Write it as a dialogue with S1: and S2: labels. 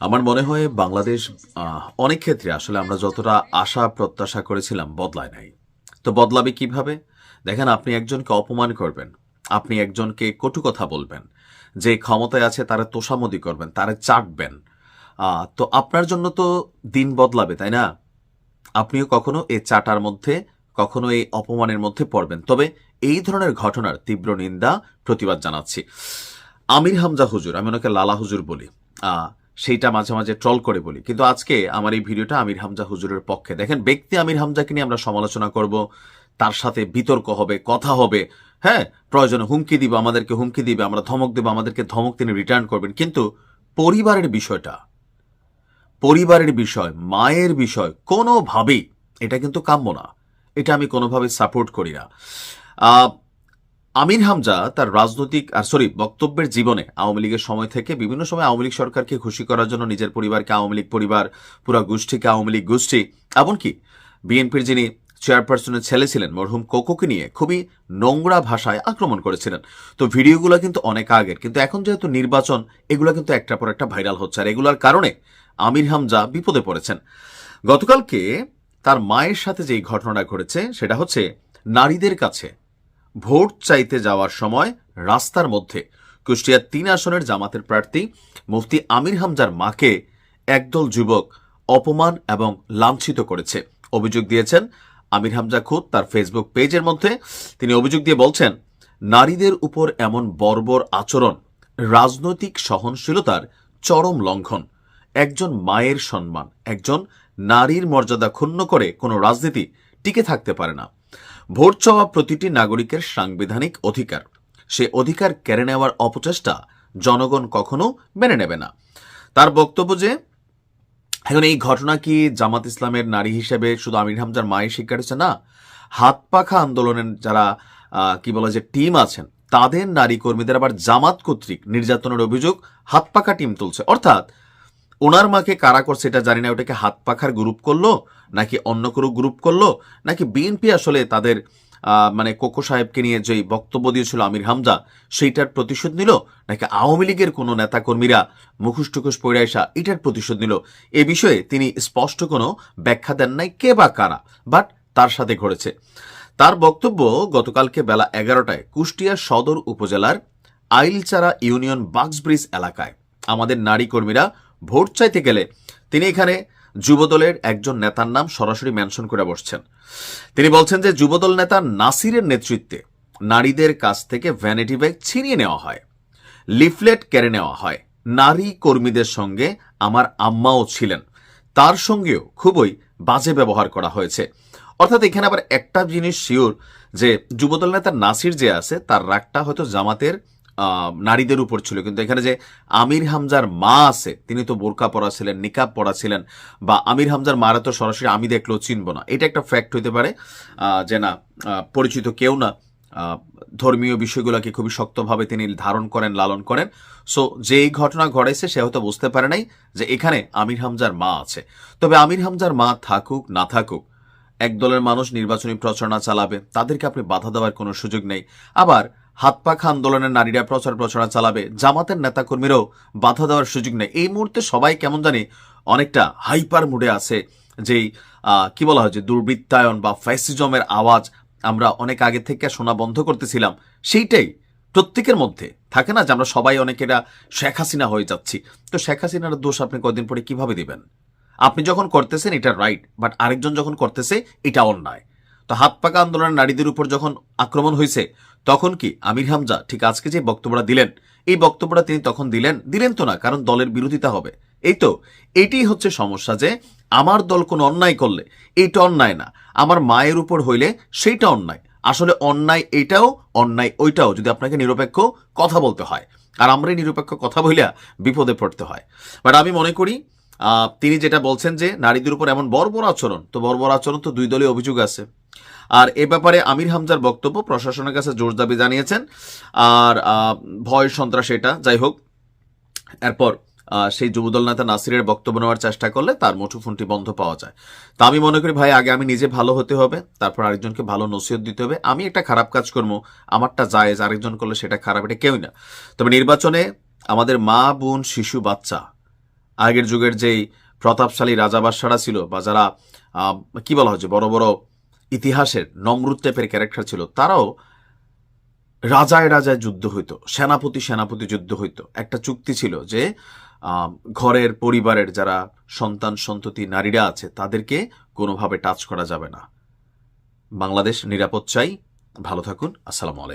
S1: আমার মনে হয় বাংলাদেশ অনেক ক্ষেত্রে আসলে আমরা যতটা আশা প্রত্যাশা করেছিলাম বদলায় নাই। তো বদলাবে কীভাবে? দেখেন, আপনি একজনকে অপমান করবেন, আপনি একজনকে কটু কথা বলবেন, যে ক্ষমতায় আছে তারা তোষামদি করবেন, তারা চাটবেন। তো আপনার জন্য তো দিন বদলাবে, তাই না? আপনিও কখনো এই চাটার মধ্যে, কখনো এই অপমানের মধ্যে পড়বেন। তবে এই ধরনের ঘটনার তীব্র নিন্দা, প্রতিবাদ জানাচ্ছি। আমির হামজা হুজুর, আমি ওনাকে লালা হুজুর বলি সেইটা মাঝে মাঝে ট্রল করে বলি। কিন্তু আজকে আমার এই ভিডিওটা আমির হামজা হুজুরের পক্ষে। দেখেন, ব্যক্তি আমির হামজাকে নিয়ে আমরা সমালোচনা করব, তার সাথে বিতর্ক হবে, কথা হবে হ্যাঁ প্রয়োজনে হুমকি দিব, আমাদেরকে হুমকি দিবে, আমরা ধমক দেবো, আমাদেরকে ধমক তিনি রিটার্ন করবেন। কিন্তু পরিবারের বিষয়টা, পরিবারের বিষয়, মায়ের বিষয়, কোনোভাবেই, এটা কিন্তু কাম্য না। এটা আমি কোনোভাবে সাপোর্ট করি না। আমির হামজা তার রাজনৈতিক আর সরি বক্তব্যের জীবনে আওয়ামী লীগের সময় থেকে বিভিন্ন সময় আওয়ামী লীগ সরকারকে খুশি করার জন্য নিজের পরিবারকে, আওয়ামী লীগ পরিবার, পুরা গোষ্ঠীকে, আওয়ামী লীগ গোষ্ঠী, এমনকি বিএনপির যিনি চেয়ারপারসনের ছেলে ছিলেন, মরহুম কোকোকে নিয়ে খুবই নোংরা ভাষায় আক্রমণ করেছিলেন। তো ভিডিওগুলো কিন্তু অনেক আগের, কিন্তু এখন যেহেতু নির্বাচন, এগুলো কিন্তু একটার পর একটা ভাইরাল হচ্ছে। আর এগুলোর কারণে আমির হামজা বিপদে পড়েছেন। গতকালকে তার মায়ের সাথে যেই ঘটনাটা ঘটেছে, সেটা হচ্ছে নারীদের কাছে ভোট চাইতে যাওয়ার সময় রাস্তার মধ্যে। কুষ্টিয়ার তিন আসনের জামাতের প্রার্থী মুফতি আমির হামজার মাকে একদল যুবক অপমান এবং লাঞ্ছিত করেছে। অভিযোগ দিয়েছেন আমির হামজা খুদ তার ফেসবুক পেজের মধ্যে। তিনি অভিযোগ দিয়ে বলছেন, নারীদের উপর এমন বর্বর আচরণ, রাজনৈতিক সহনশীলতার চরম লঙ্ঘন। একজন মায়ের সম্মান, একজন নারীর মর্যাদা ক্ষুণ্ণ করে কোনো রাজনীতি টিকে থাকতে পারে না। ভোট চাওয়া প্রতিটি নাগরিকের সাংবিধানিক অধিকার। সে অধিকার কেড়ে নেওয়ার অপচেষ্টা জনগণ কখনো মেনে নেবে না। তার বক্তব্য যে, এখন এই ঘটনা কি জামাত ইসলামের নারী হিসেবে শুধু আমির হামজার মায়ের হচ্ছে না? হাত পাখা আন্দোলনের যারা কি বলে যে, টিম আছেন, তাদের নারী কর্মীদের আবার জামাত কর্তৃক নির্যাতনের অভিযোগ হাত পাখা টিম তুলছে। অর্থাৎ, ওনার মাকে কারা করছে এটা জানি না, ওটাকে হাত পাখার গ্রুপ করল নাকি অন্য কোনো গ্রুপ করল? নাকি বিএনপি আসলে তাদের মানে কোকো সাহেবকে নিয়ে যেই বক্তব্য দিয়েছিল আমির হামজা, সেইটার প্রতিশোধ নিল? নাকি আওয়ামী লীগের কোনো নেতাকর্মীরা মুখোশ টুখোশ পড়ে আসা এটার প্রতিশোধ নিল? এ বিষয়ে তিনি স্পষ্ট কোনো ব্যাখ্যা দেন নাই কে বা কারা বাট তার সাথে ঘটেছে। তার বক্তব্য গতকালকে বেলা এগারোটায় কুষ্টিয়া সদর উপজেলার আইলচারা ইউনিয়ন বাক্সব্রিজ এলাকায়। আমাদের নারী কর্মীরা ভোট চাইতে গেলে তিনি এখানে যুবদলের একজন নেতার নাম সরাসরি মেনশন করে বসছেন। তিনি বলছেন যে, যুবদল নেতা নাসিরের নেতৃত্বে নারীদের কাছ থেকে ভ্যানিটি ব্যাগ ছিনিয়ে নেওয়া হয়, লিফলেট কেড়ে নেওয়া হয়। নারী কর্মীদের সঙ্গে আমার আম্মাও ছিলেন। তার সঙ্গেও খুবই বাজে ব্যবহার করা হয়েছে। অর্থাৎ এখানে আবার একটা জিনিস শিওর যে, যুবদল নেতা নাসির যে আছে, তার রাগটা হয়তো জামাতের নারীদের উপর ছিল। কিন্তু এখানে যে আমির হামজার মা আছে, তিনি তো বোরকা পরা ছিলেন নিকাব পরা ছিলেন বা আমির হামজার মারা তো সরাসরি আমি দেখলেও চিনব না। এটা একটা ফ্যাক্ট হইতে পারে যে না পরিচিত কেউ না ধর্মীয় বিষয়গুলোকে খুবই শক্তভাবে তিনি ধারণ করেন, লালন করেন। সো যেই ঘটনা ঘটেছে সে হয়তো বুঝতে পারে নাই যে এখানে আমির হামজার মা আছে। তবে আমির হামজার মা থাকুক, না থাকুক, এক দলের মানুষ নির্বাচনী প্রচারণা চালাবে, তাদেরকে আপনি বাধা দেওয়ার কোনো সুযোগ নেই। আবার হাত পাখা আন্দোলনের নারীরা প্রচার প্রচারণা চালাবে। জামাতের নেতাকর্মীরাও বাধা দেওয়ার সুযোগ নেই। এই মুহূর্তে সবাই কেমন জানি অনেকটা হাইপার মুডে আছে যেই কি বলা হয় যে, দুর্বৃত্তায়ন বা ফ্যাসিজমের আওয়াজ আমরা অনেক আগে থেকে শোনা বন্ধ করতেছিলাম। সেইটাই প্রত্যেকের মধ্যে। থাকে না যে আমরা সবাই অনেকেরা শেখ হাসিনা হয়ে যাচ্ছি। তো শেখ হাসিনার দোষ আপনি কদিন পরে কীভাবে দিবেন? আপনি যখন করতেছেন, এটা রাইট বাট আরেকজন যখন করতেছে, এটা অন্যায়। তো হাত পাকা আন্দোলনের নারীদের উপর যখন আক্রমণ হয়েছে তখন কি আমির হামজা ঠিক আজকে যে বক্তব্যটা দিলেন, এই বক্তব্যটা তিনি তখন দিলেন দিলেন তো না, কারণ দলের বিরোধিতা হবে। এই তো, এটাই হচ্ছে সমস্যা যে আমার দল কোনো অন্যায় করলে এইটা অন্যায় না। আমার মায়ের উপর হইলে সেইটা অন্যায়। আসলে অন্যায় এইটাও অন্যায় ওইটাও, যদি আপনাকে নিরপেক্ষ কথা বলতে হয়। আর আমরাই নিরপেক্ষ কথা বলিয়া বিপদে পড়তে হয়। বাট আমি মনে করি তিনি যেটা বলছেন যে নারীদের উপর এমন বর্বর আচরণ, তো বর্বর আচরণ তো দুই দলে অভিযোগ আছে। আর এ ব্যাপারে আমির হামজার বক্তব্য প্রশাসনের কাছে জোর দাবি জানিয়েছেন। আর ভয়, সন্ত্রাস এটা, যাই হোক। এরপর সেই যুবদল নেতা নাসিরের বক্তব্য নেওয়ার চেষ্টা করলে তার মুঠোফোনটি বন্ধ পাওয়া যায়। তা আমি মনে করি, ভাই, আগে আমি নিজে ভালো হতে হবে, তারপর আরেকজনকে ভালো নসিহত দিতে হবে। আমি একটা খারাপ কাজ করব, আমারটা জায়েজ, আরেকজন করলে সেটা খারাপ, এটা কেউই না। তবে নির্বাচনে আমাদের মা, বোন, শিশু, বাচ্চা আগের যুগের যেই প্রতাপশালী রাজা বাদশারা ছিল বা যারা কি বলা হচ্ছে, বড় বড় ইতিহাসের নমরুদ টাইপের ক্যারেক্টার ছিল, তারাও রাজায় রাজায় যুদ্ধ হইতো, সেনাপতি সেনাপতি যুদ্ধ হইতো। একটা চুক্তি ছিল যে ঘরের পরিবারের যারা সন্তান সন্ততি নারীরা আছে, তাদেরকে কোনোভাবে টাচ করা যাবে না। বাংলাদেশ নিরাপদ চাই, ভালো থাকুন, আসসালামু আলাইকুম।